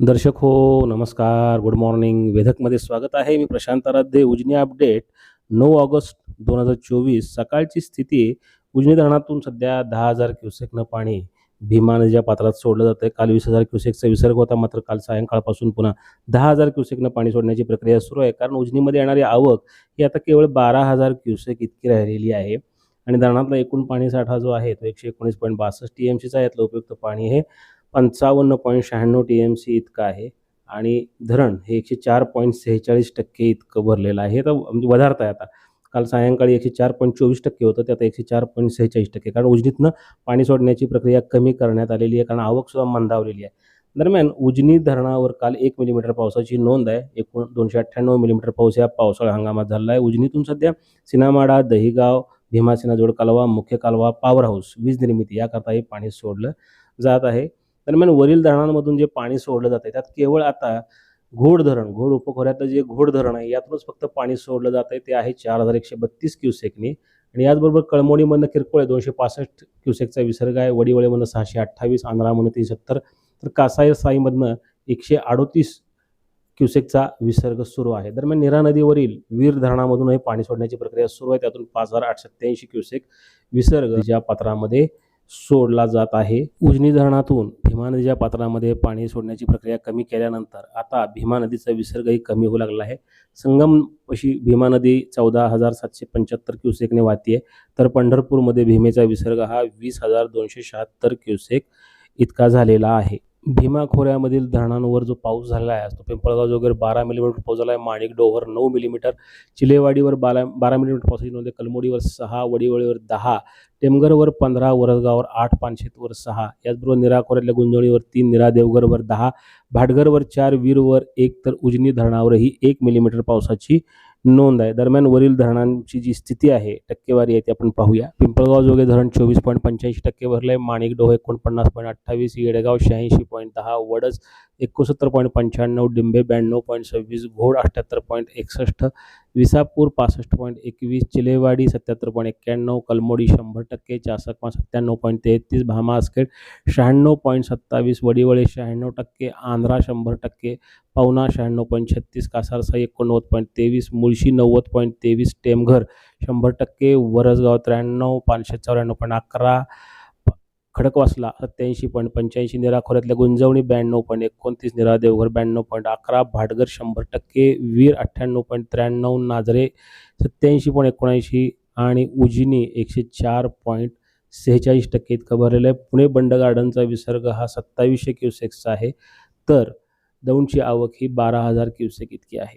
दर्शक हो नमस्कार. गुड मॉर्निंग वेधकमध्ये स्वागत आहे. मी प्रशांत आराध्य. उजनी अपडेट. नऊ ऑगस्ट दोन हजार चोवीस. सकाळची स्थिती उजनी धरणातून सध्या दहा हजार क्युसेकनं पाणी भीमा नदीच्या पात्रात सोडलं जातं आहे काल वीस हजार क्युसेकचा विसर्ग होता. मात्र काल सायंकाळपासून पुन्हा दहा हजार क्युसेकनं पाणी सोडण्याची प्रक्रिया सुरू आहे. कारण उजनीमध्ये येणारी आवक ही आता केवळ बारा हजार क्युसेक इतकी राहिलेली आहे. आणि धरणातला एकूण पाणी साठा जो आहे तो एकशे एकोणीस पॉईंट बासष्ट टी एम सीचा यातलं उपयुक्त पाणी हे पंचावन्न पॉईंट शहाण्णव टी एम सी इतकं आहे. आणि धरण हे एकशे चार पॉईंट सेहेचाळीस टक्के इतकं भरलेलं आहे. हे तर म्हणजे वधारत आहे आता. काल सायंकाळी एकशे चार पॉईंट चोवीस टक्के होतं ते आता एकशे चार पॉईंट सेहेचाळीस टक्के. कारण उजनीतनं पाणी सोडण्याची प्रक्रिया कमी करण्यात आलेली आहे कारण आवकसुद्धा मंदावलेली आहे. दरम्यान उजनी धरणावर काल एक मिलीमीटर पावसाची नोंद आहे. एकूण दोनशे अठ्ठ्याण्णव मिलीमीटर पाऊस या पावसाळा हंगामात झाला आहे. उजनीतून सध्या सिनामाडा दहिगाव भीमासेना जोड कालवा मुख्य कालवा पॉवर हाऊस वीज निर्मिती याकरता हे पाणी सोडलं जात आहे. दरम्यान वरील धरणांमधून जे पाणी सोडलं जातं त्यात केवळ आता घोड धरण घोड उपखोऱ्यातलं जे घोड धरण आहे यातूनच फक्त पाणी सोडलं जात आहे ते आहे चार हजार एकशे बत्तीस क्युसेकनी आणि याचबरोबर कळमोडीमधनं किरकोळ आहे दोनशे पासष्ट क्युसेकचा विसर्ग आहे वडीवळेमधनं सहाशे अठ्ठावीस आंध्रामधनं तीनशे सत्तर. तर कासाई साईमधनं एकशे अडोतीस क्युसेकचा विसर्ग सुरू आहे. दरम्यान निरा नदीवरील वीर धरणामधूनही पाणी सोडण्याची प्रक्रिया सुरू आहे त्यातून पाच हजार आठशे सत्याऐंशी क्युसेक विसर्ग ज्या पात्रामध्ये सोडला जात आहे. उजनी धरणातून भीमा नदीच्या पात्रामध्ये पाणी सोडण्याची प्रक्रिया कमी केल्यानंतर आता भीमा नदीचा विसर्गही कमी होऊ लागला आहे. संगम अशी भीमा नदी चौदा हजार सातशे पंच्याहत्तर क्युसेकने वाहतीये. तर पंढरपूरमध्ये भीमेचा विसर्ग हा वीस हजार दोनशे शहात्तर क्युसेक इतका झालेला आहे. भीमा खोऱ्यामधील धरणांवर जो पाऊस झालेला आहे तो पिंपळगाव जोगर बारा मिलीमीटर पाऊस झाला आहे माणिक डोहर नऊ मिलीमीटर चिलेवाडीवर बारा बारा मिलीमीटर पावसाची नोंद कलमोडीवर सहा वडीवळीवर दहा टेमगरवर पंधरा वरसगावर आठ पानशेतवर सहा याचबरोबर निरा खोऱ्यातल्या गुंजवणीवर तीन निरा देवगरवर दहा भाटघरवर चार वीरवर एक तर उजनी धरणावरही एक मिलीमीटर पावसाची नोंद आहे. दरम्यान वरील धरणांची जी स्थिती आहे टक्केवारी आहे ती आपण पाहूया. पिंपळगाव जोगे धरण चोवीस पॉईंट पंच्याऐंशी टक्के भरलं आहे माणिक डोह एकोणपन्नास पॉईंट अठ्ठावीस येडेगाव शहाऐंशी पॉईंट दहा वडज एकोणसत्तर पॉईंट पंच्याण्णव डिंबे ब्याण्णव पॉईंट सव्वीस घोड अठ्ठ्याहत्तर पॉईंट एकसष्ट विसापूर पासष्ट पॉईंट एकवीस चिलेवाडी सत्याहत्तर पॉईंट एक्क्याण्णव कलमोडी शंभर टक्के चासकमा सत्त्याण्णव पॉईंट तेहतीस भामा आस्केट शहाण्णव पॉईंट सत्तावीस वडिवळे शहाण्णव टक्के आंध्रा शंभर टक्के पावना शहाण्णव पॉईंट छत्तीस कासारसा एकोणनव्वद पॉईंट तेवीस मुळशी नव्वद पॉईंट तेवीस टेमघर शंभर टक्के वरसगाव त्र्याण्णव पाचशे चौऱ्याण्णव पॉईंट अकरा खडकवासला सत्याऐंशी पॉईंट पंच्याऐंशी निरा खोऱ्यातल्या गुंजवणी ब्याण्णव पॉईंट एकोणतीस निरा देवघर ब्याण्णव पॉईंट अकरा भाटघर शंभर टक्के वीर अठ्ठ्याण्णव पॉईंट त्र्याण्णव नाजरे सत्याऐंशी पॉईंट एकोणऐंशी आणि उजनी एकशे चार पॉईंट सेहेचाळीस टक्के इतकं भरलेलं आहे. पुणे बंड गार्डनचा विसर्ग हा सत्तावीसशे क्युसेक्सचा आहे. तर दौंडची आवक ही बारा हजार क्युसेक इतकी आहे.